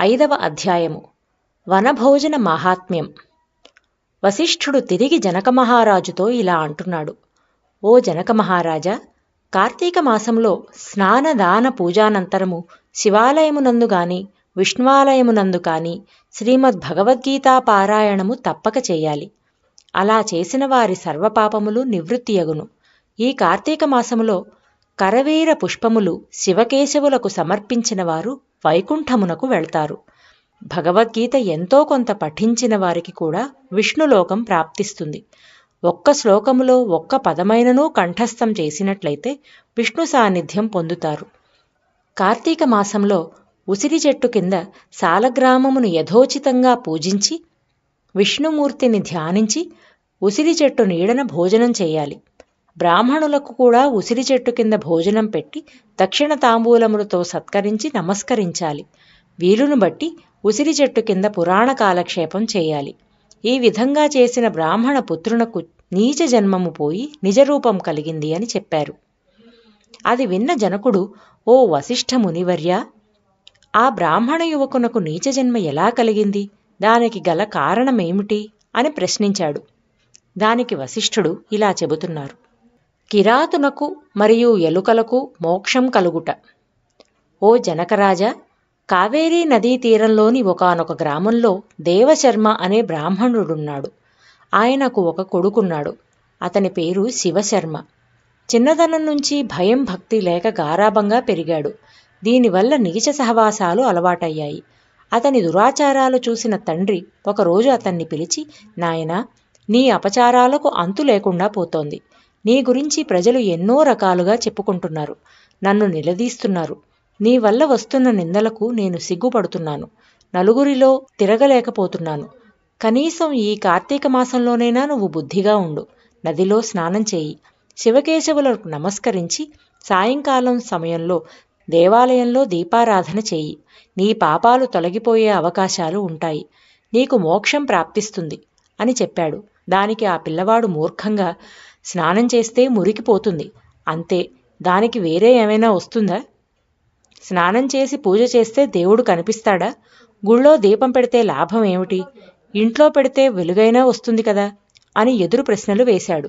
ఐదవ అధ్యాయము. వనభోజన మాహాత్మ్యం. వశిష్ఠుడు తిరిగి జనక మహారాజుతో ఇలా అంటున్నాడు. ఓ జనక మహారాజా కార్తీక మాసంలో స్నానదాన పూజానంతరము శివాలయమునందు గాని విష్ణువాలయమునందు కాని శ్రీమద్ భగవద్గీతా పారాయణము తప్పక చేయాలి. అలా చేసిన వారి సర్వపాపములు నివృత్తియగును ఈ కార్తీక మాసములో కరవీర పుష్పములు శివకేశవులకు సమర్పించిన వారు వైకుంఠమునకు వెళ్తారు. భగవద్గీత ఎంతో కొంత పఠించిన వారికి కూడా విష్ణులోకం ప్రాప్తిస్తుంది. ఒక్క శ్లోకములో ఒక్క పదమైననూ కంఠస్థం చేసినట్లయితే విష్ణు సాన్నిధ్యం పొందుతారు. కార్తీక మాసంలో ఉసిరి చెట్టు కింద సాలగ్రామమును యథోచితంగా పూజించి విష్ణుమూర్తిని ధ్యానించి ఉసిరి చెట్టు నీడన భోజనం చేయాలి. బ్రాహ్మణులకు కూడా ఉసిరి చెట్టు కింద భోజనం పెట్టి దక్షిణ తాంబూలములతో సత్కరించి నమస్కరించాలి. వీలును బట్టి ఉసిరి చెట్టు కింద పురాణ కాలక్షేపం చేయాలి. ఈ విధంగా చేసిన బ్రాహ్మణ పుత్రునకు నీచ జన్మము పోయి నిజరూపం కలిగింది అని చెప్పారు. అది విన్న జనకుడు ఓ వశిష్ఠ మునివర్య ఆ బ్రాహ్మణ యువకునకు నీచ జన్మ ఎలా కలిగింది? దానికి గల కారణమేమిటి? అని ప్రశ్నించాడు. దానికి వశిష్ఠుడు ఇలా చెబుతున్నారు. కిరాతునకు మరియు ఎలుకలకు మోక్షం కలుగుట. ఓ జనకరాజా కావేరీ నదీ తీరంలోని ఒకానొక గ్రామంలో దేవశర్మ అనే బ్రాహ్మణుడున్నాడు. ఆయనకు ఒక కొడుకున్నాడు. అతని పేరు శివశర్మ. చిన్నదనం నుంచి భయం భక్తి లేక గారాభంగా పెరిగాడు. దీనివల్ల నీచ సహవాసాలు అలవాటయ్యాయి. అతని దురాచారాలు చూసిన తండ్రి ఒకరోజు అతన్ని పిలిచి నాయనా నీ అపచారాలకు అంతు లేకుండా పోతోంది. నీ గురించి ప్రజలు ఎన్నో రకాలుగా చెప్పుకుంటున్నారు. నన్ను నిలదీస్తున్నారు. నీ వల్ల వస్తున్న నిందలకు నేను సిగ్గుపడుతున్నాను. నలుగురిలో తిరగలేకపోతున్నాను. కనీసం ఈ కార్తీక మాసంలోనైనా నువ్వు బుద్ధిగా ఉండు. నదిలో స్నానం చేయి. శివకేశవులకు నమస్కరించి సాయంకాలం సమయంలో దేవాలయంలో దీపారాధన చేయి. నీ పాపాలు తొలగిపోయే అవకాశాలు ఉంటాయి. నీకు మోక్షం ప్రాప్తిస్తుంది అని చెప్పాడు. దానికి ఆ పిల్లవాడు మూర్ఖంగా స్నానం చేస్తే మురికిపోతుంది. అంతే దానికి వేరే ఏమైనా వస్తుందా? స్నానం చేసి పూజ చేస్తే దేవుడు కనిపిస్తాడా? గుళ్ళో దీపం పెడితే లాభం ఏమిటి? ఇంట్లో పెడితే వెలుగైనా వస్తుంది కదా? అని ఎదురు ప్రశ్నలు వేశాడు.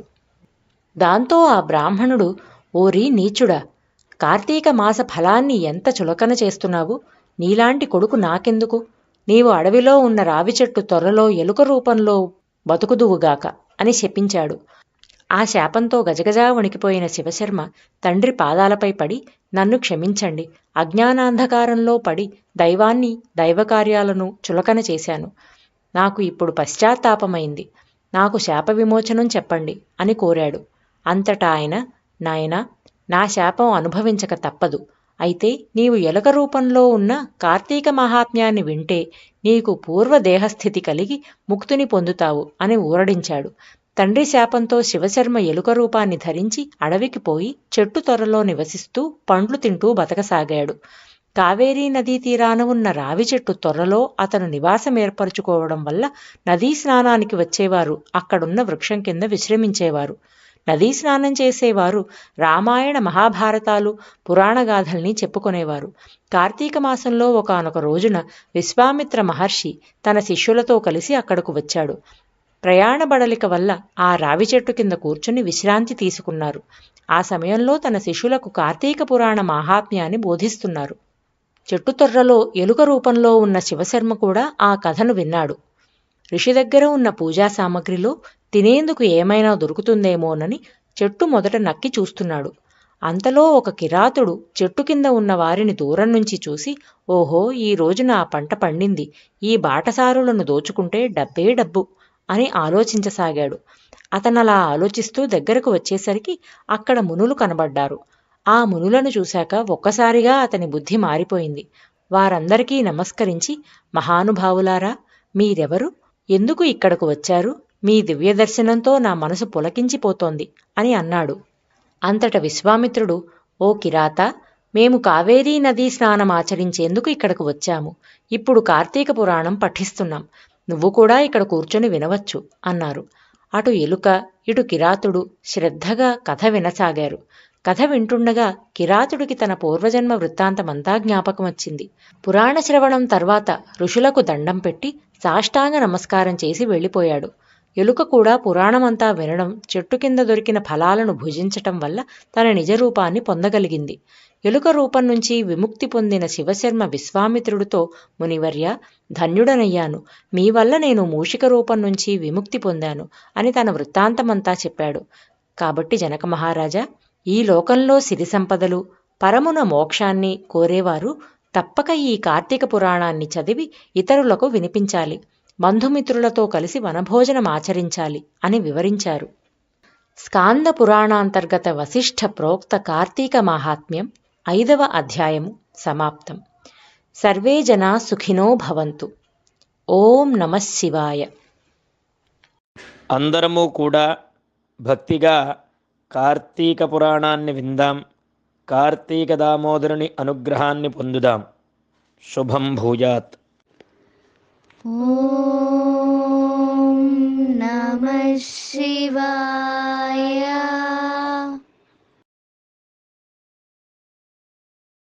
దాంతో ఆ బ్రాహ్మణుడు ఓరి నీచుడా కార్తీక మాస ఫలాన్ని ఎంత చులకన చేస్తున్నావు? నీలాంటి కొడుకు నాకెందుకు? నీవు అడవిలో ఉన్న రావి చెట్టు త్వరలో ఎలుక రూపంలో బతుకుదువుగాక అని శపించాడు ఆ శాపంతో గజగజా వణికిపోయిన శివశర్మ తండ్రి పాదాలపై పడి నన్ను క్షమించండి. అజ్ఞానాంధకారంలో పడి దైవాన్ని దైవకార్యాలను చులకన చేశాను. నాకు ఇప్పుడు పశ్చాత్తాపమైంది. నాకు శాప విమోచనం చెప్పండి అని కోరాడు. అంతటా ఆయన నాయనా నా శాపం అనుభవించక తప్పదు. అయితే నీవు ఎలక రూపంలో ఉన్న కార్తీక మహాత్మ్యాన్ని వింటే నీకు పూర్వ దేహస్థితి కలిగి ముక్తిని పొందుతావు అని ఊరడించాడు. తండ్రి శాపంతో శివశర్మ ఎలుక రూపాన్ని ధరించి అడవికి పోయి చెట్టు త్వరలో నివసిస్తూ పండ్లు తింటూ బతకసాగాడు. కావేరీ నదీ తీరాన ఉన్న రావి చెట్టు త్వరలో అతను నివాసం ఏర్పరచుకోవడం వల్ల నదీ స్నానానికి వచ్చేవారు. అక్కడున్న వృక్షం కింద విశ్రమించేవారు. నదీ స్నానం చేసేవారు రామాయణ మహాభారతాలు పురాణగాథల్ని చెప్పుకునేవారు. కార్తీక మాసంలో ఒకానొక రోజున విశ్వామిత్ర మహర్షి తన శిష్యులతో కలిసి అక్కడకు వచ్చాడు. ప్రయాణ బడలిక వల్ల ఆ రావి చెట్టు కింద కూర్చుని విశ్రాంతి తీసుకున్నారు. ఆ సమయంలో తన శిష్యులకు కార్తీక పురాణ మాహాత్మ్యాన్ని బోధిస్తున్నారు. చెట్టు తొర్రలో ఎలుక రూపంలో ఉన్న శివశర్మ కూడా ఆ కథను విన్నాడు. ఋషి దగ్గర ఉన్న పూజా సామగ్రిలో తినేందుకు ఏమైనా దొరుకుతుందేమోనని చెట్టు మొదట నక్కి చూస్తున్నాడు. అంతలో ఒక కిరాతుడు చెట్టు కింద ఉన్న వారిని దూరం నుంచి చూసి ఓహో ఈ రోజు నా పంట పండింది. ఈ బాటసారులను దోచుకుంటే డబ్బే డబ్బు. అని ఆలోచించసాగాడు. అతనలా ఆలోచిస్తూ దగ్గరకు వచ్చేసరికి అక్కడ మునులు కనబడ్డారు. ఆ మునులను చూశాక ఒక్కసారిగా అతని బుద్ధి మారిపోయింది. వారందరికీ నమస్కరించి మహానుభావులారా మీరెవరు? ఎందుకు ఇక్కడకు వచ్చారు? మీ దివ్యదర్శనంతో నా మనసు పులకించిపోతోంది అని అన్నాడు. అంతట విశ్వామిత్రుడు ఓ కిరాత మేము కావేరీ నదీ స్నానం ఆచరించేందుకు ఇక్కడకు వచ్చాము. ఇప్పుడు కార్తీక పురాణం పఠిస్తున్నాం. నువ్వు కూడా ఇక్కడ కూర్చొని వినవచ్చు అన్నారు. అటు ఎలుక ఇటు కిరాతుడు శ్రద్ధగా కథ వినసాగారు. కథ వింటుండగా కిరాతుడికి తన పూర్వజన్మ వృత్తాంతమంతా జ్ఞాపకం వచ్చింది పురాణ శ్రవణం తర్వాత ఋషులకు దండం పెట్టి సాష్టాంగ నమస్కారం చేసి వెళ్ళిపోయాడు. ఎలుక కూడా పురాణమంతా వినడం చెట్టు కింద దొరికిన ఫలాలను భుజించటం వల్ల తన నిజ రూపాన్ని పొందగలిగింది. ఎలుక రూపం నుంచి విముక్తి పొందిన శివశర్మ విశ్వామిత్రుడితో మునివర్య ధన్యుడనయ్యాను. మీ వల్ల నేను మూషిక రూపం నుంచి విముక్తి పొందాను అని తన వృత్తాంతమంతా చెప్పాడు. కాబట్టి జనక మహారాజా ఈ లోకంలో సిరి సంపదలు పరమున మోక్షాన్ని కోరేవారు తప్పక ఈ కార్తీక పురాణాన్ని చదివి ఇతరులకు వినిపించాలి. బంధుమిత్రులతో కలిసి వనభోజనం ఆచరించాలి అని వివరించారు. స్కాంద పురాణాంతర్గత వశిష్ఠ ప్రోక్త కార్తీక మాహాత్మ్యం ఐదవ అధ్యాయము సమాప్తం. సర్వే జనా సుఖినో భవంతు. ఓం నమ శివాయ. అందరము కూడా భక్తిగా కార్తీక పురాణాన్ని విందాం కార్తీక దామోదరుని అనుగ్రహాన్ని పొందుదాం. శుభం భూయాత్. ॐ नमः शिवाय